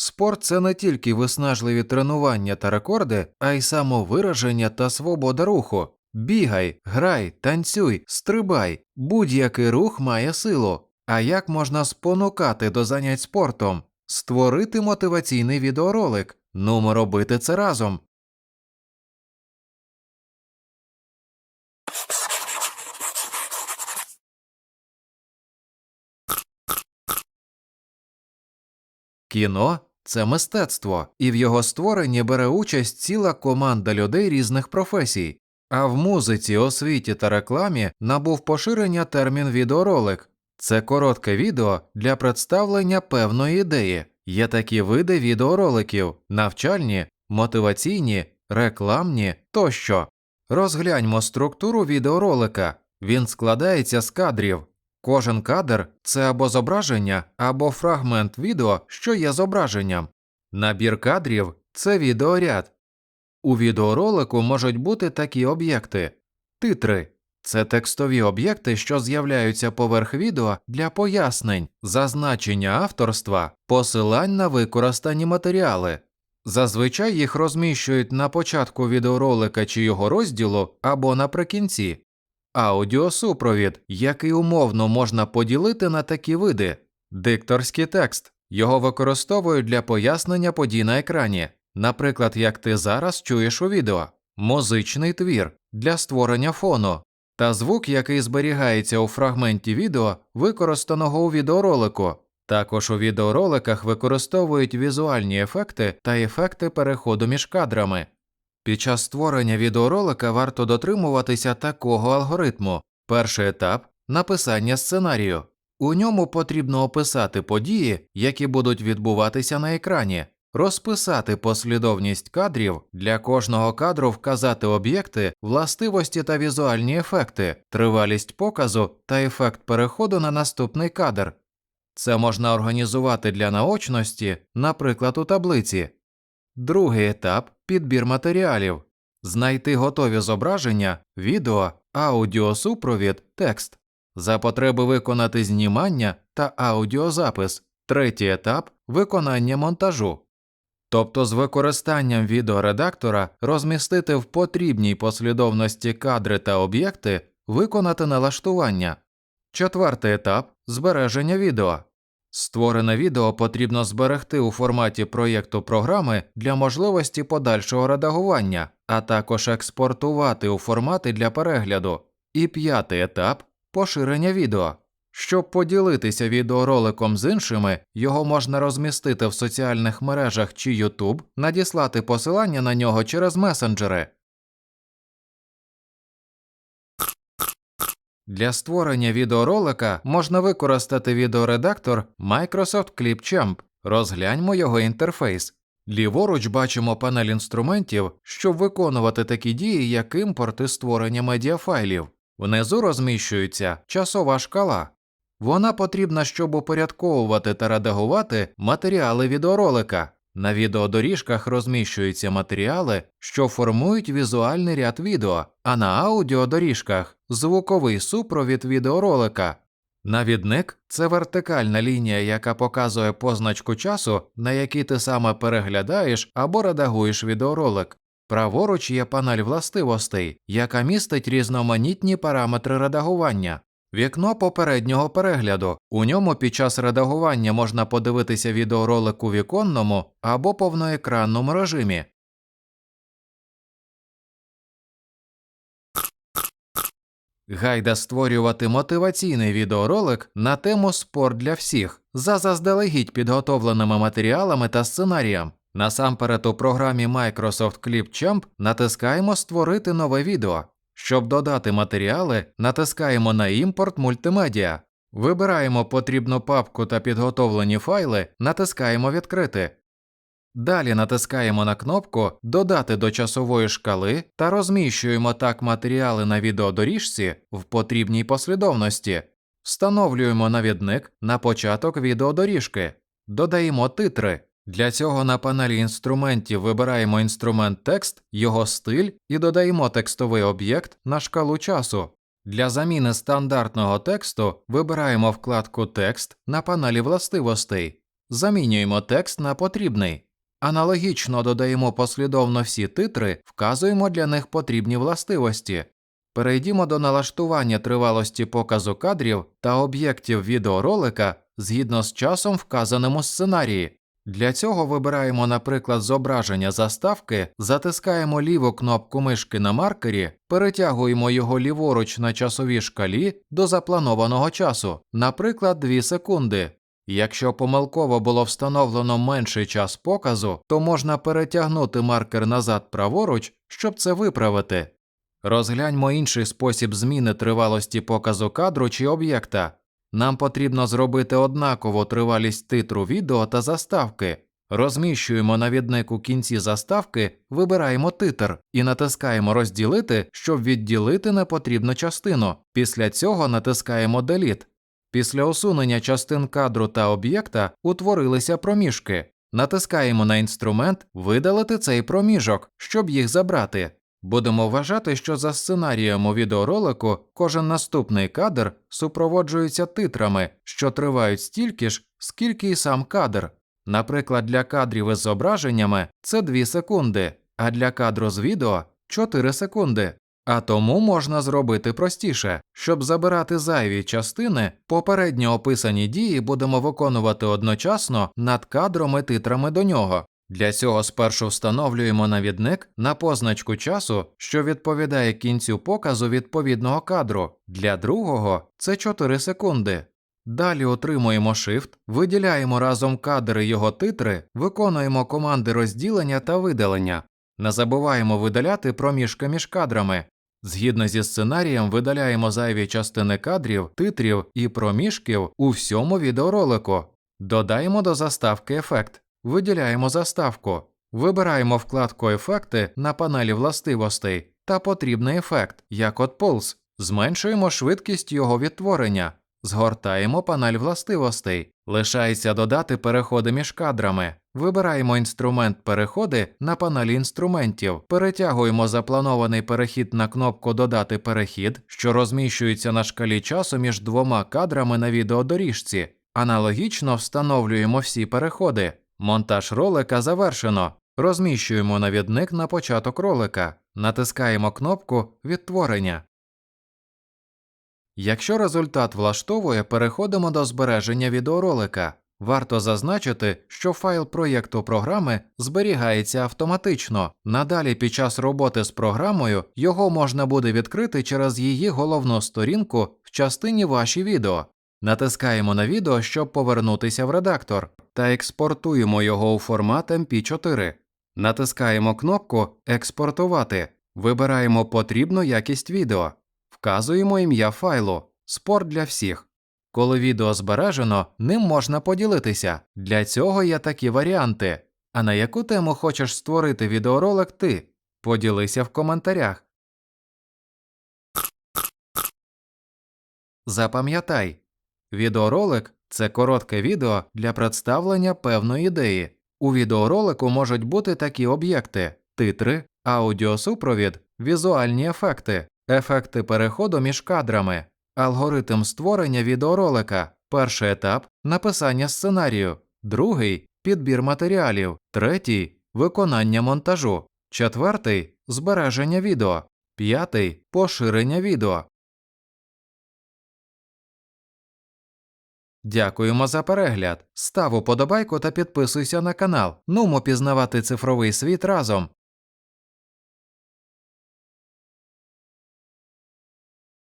Спорт це не тільки виснажливі тренування та рекорди, а й самовираження та свобода руху. Бігай, грай, танцюй, стрибай. Будь-який рух має силу. А як можна спонукати до занять спортом? Створити мотиваційний відеоролик. Нумо робити це разом. Кіно це мистецтво, і в його створенні бере участь ціла команда людей різних професій. А в музиці, освіті та рекламі набув поширення термін відеоролик. Це коротке відео для представлення певної ідеї. Є такі види відеороликів навчальні, мотиваційні, рекламні тощо. Розгляньмо структуру відеоролика. Він складається з кадрів. Кожен кадр це або зображення, або фрагмент відео, що є зображенням. Набір кадрів це відеоряд. У відеоролику можуть бути такі об'єкти: титри це текстові об'єкти, що з'являються поверх відео для пояснень, зазначення авторства, посилань на використані матеріали. Зазвичай їх розміщують на початку відеоролика чи його розділу або наприкінці. Аудіосупровід, який умовно можна поділити на такі види, дикторський текст. Його використовують для пояснення подій на екрані, наприклад, як ти зараз чуєш у відео, музичний твір для створення фону, та звук, який зберігається у фрагменті відео, використаного у відеоролику. Також у відеороликах використовують візуальні ефекти та ефекти переходу між кадрами. Під час створення відеоролика варто дотримуватися такого алгоритму. Перший етап написання сценарію. У ньому потрібно описати події, які будуть відбуватися на екрані, розписати послідовність кадрів, для кожного кадру вказати об'єкти, властивості та візуальні ефекти, тривалість показу та ефект переходу на наступний кадр. Це можна організувати для наочності, наприклад, у таблиці. Другий етап підбір матеріалів, знайти готові зображення, відео, аудіосупровід, текст, за потреби виконати знімання та аудіозапис, третій етап виконання монтажу. Тобто з використанням відеоредактора розмістити в потрібній послідовності кадри та об'єкти, виконати налаштування. Четвертий етап збереження відео. Створене відео потрібно зберегти у форматі проєкту програми для можливості подальшого редагування, а також експортувати у формати для перегляду. І п'ятий етап поширення відео. Щоб поділитися відеороликом з іншими, його можна розмістити в соціальних мережах чи YouTube, надіслати посилання на нього через месенджери. Для створення відеоролика можна використати відеоредактор Microsoft Clipchamp. Розгляньмо його інтерфейс. Ліворуч бачимо панель інструментів, щоб виконувати такі дії, як імпорт і створення медіафайлів. Внизу розміщується часова шкала. Вона потрібна, щоб упорядковувати та редагувати матеріали відеоролика. На відеодоріжках розміщуються матеріали, що формують візуальний ряд відео, а на аудіодоріжках звуковий супровід відеоролика. Навідник це вертикальна лінія, яка показує позначку часу, на який ти саме переглядаєш або редагуєш відеоролик. Праворуч є панель властивостей, яка містить різноманітні параметри редагування. Вікно попереднього перегляду. У ньому під час редагування можна подивитися відеоролик у віконному або повноекранному режимі. Гайда створювати мотиваційний відеоролик на тему спорт для всіх за заздалегідь підготовленими матеріалами та сценарієм. Насамперед у програмі Microsoft Clipchamp натискаємо Створити нове відео. Щоб додати матеріали, натискаємо на Імпорт мультимедіа, вибираємо потрібну папку та підготовлені файли, натискаємо Відкрити. Далі натискаємо на кнопку Додати до часової шкали та розміщуємо так матеріали на відеодоріжці в потрібній послідовності. Встановлюємо навідник на початок відеодоріжки, додаємо титри. Для цього на панелі інструментів вибираємо інструмент текст, його стиль і додаємо текстовий об'єкт на шкалу часу. Для заміни стандартного тексту вибираємо вкладку Текст на панелі властивостей. замінюємо текст на потрібний. Аналогічно додаємо послідовно всі титри, вказуємо для них потрібні властивості. Перейдімо до налаштування тривалості показу кадрів та об'єктів відеоролика згідно з часом, вказаним у сценарії. Для цього вибираємо, наприклад, зображення заставки, затискаємо ліву кнопку мишки на маркері, перетягуємо його ліворуч на часовій шкалі до запланованого часу, наприклад, 2 секунди. Якщо помилково було встановлено менший час показу, то можна перетягнути маркер назад праворуч, щоб це виправити. Розгляньмо інший спосіб зміни тривалості показу кадру чи об'єкта. Нам потрібно зробити однакову тривалість титру відео та заставки. Розміщуємо навідник у кінці заставки, вибираємо титр і натискаємо розділити, щоб відділити непотрібну частину. Після цього натискаємо Delete. Після усунення частин кадру та об'єкта утворилися проміжки. Натискаємо на інструмент Видалити цей проміжок, щоб їх забрати. Будемо вважати, що за сценарієм у відеоролику кожен наступний кадр супроводжується титрами, що тривають стільки ж, скільки й сам кадр. Наприклад, для кадрів із зображеннями це 2 секунди, а для кадру з відео 4 секунди. А тому можна зробити простіше, щоб забирати зайві частини, попередньо описані дії будемо виконувати одночасно над кадром і титрами до нього. Для цього спершу встановлюємо навідник на позначку часу, що відповідає кінцю показу відповідного кадру. Для другого це 4 секунди. Далі отримуємо Shift, виділяємо разом кадри його титри, виконуємо команди розділення та видалення. Не забуваємо видаляти проміжки між кадрами. Згідно зі сценарієм, видаляємо зайві частини кадрів, титрів і проміжків у всьому відеоролику. Додаємо до заставки ефект. Виділяємо заставку, вибираємо вкладку Ефекти на панелі властивостей та потрібний ефект, як от Pulse. Зменшуємо швидкість його відтворення, згортаємо панель властивостей, лишається додати переходи між кадрами. Вибираємо інструмент переходи на панелі інструментів, перетягуємо запланований перехід на кнопку Додати перехід, що розміщується на шкалі часу між двома кадрами на відеодоріжці. Аналогічно встановлюємо всі переходи. Монтаж ролика завершено. Розміщуємо навідник на початок ролика, натискаємо кнопку Відтворення. Якщо результат влаштовує, переходимо до збереження відеоролика. Варто зазначити, що файл проєкту програми зберігається автоматично. Надалі під час роботи з програмою його можна буде відкрити через її головну сторінку в частині Ваші відео. Натискаємо на відео, щоб повернутися в редактор, та експортуємо його у формат MP4. Натискаємо кнопку Експортувати, вибираємо потрібну якість відео, вказуємо ім'я файлу Спорт для всіх. Коли відео збережено, ним можна поділитися. Для цього є такі варіанти. А на яку тему хочеш створити відеоролик ти? Поділися в коментарях. Запам'ятай, відеоролик це коротке відео для представлення певної ідеї. У відеоролику можуть бути такі об'єкти: титри, аудіосупровід, візуальні ефекти, ефекти переходу між кадрами, алгоритм створення відеоролика, перший етап написання сценарію, другий підбір матеріалів, третій виконання монтажу, четвертий збереження відео, п'ятий поширення відео. Дякуємо за перегляд. Став уподобайку та підписуйся на канал. Нумо пізнавати цифровий світ разом.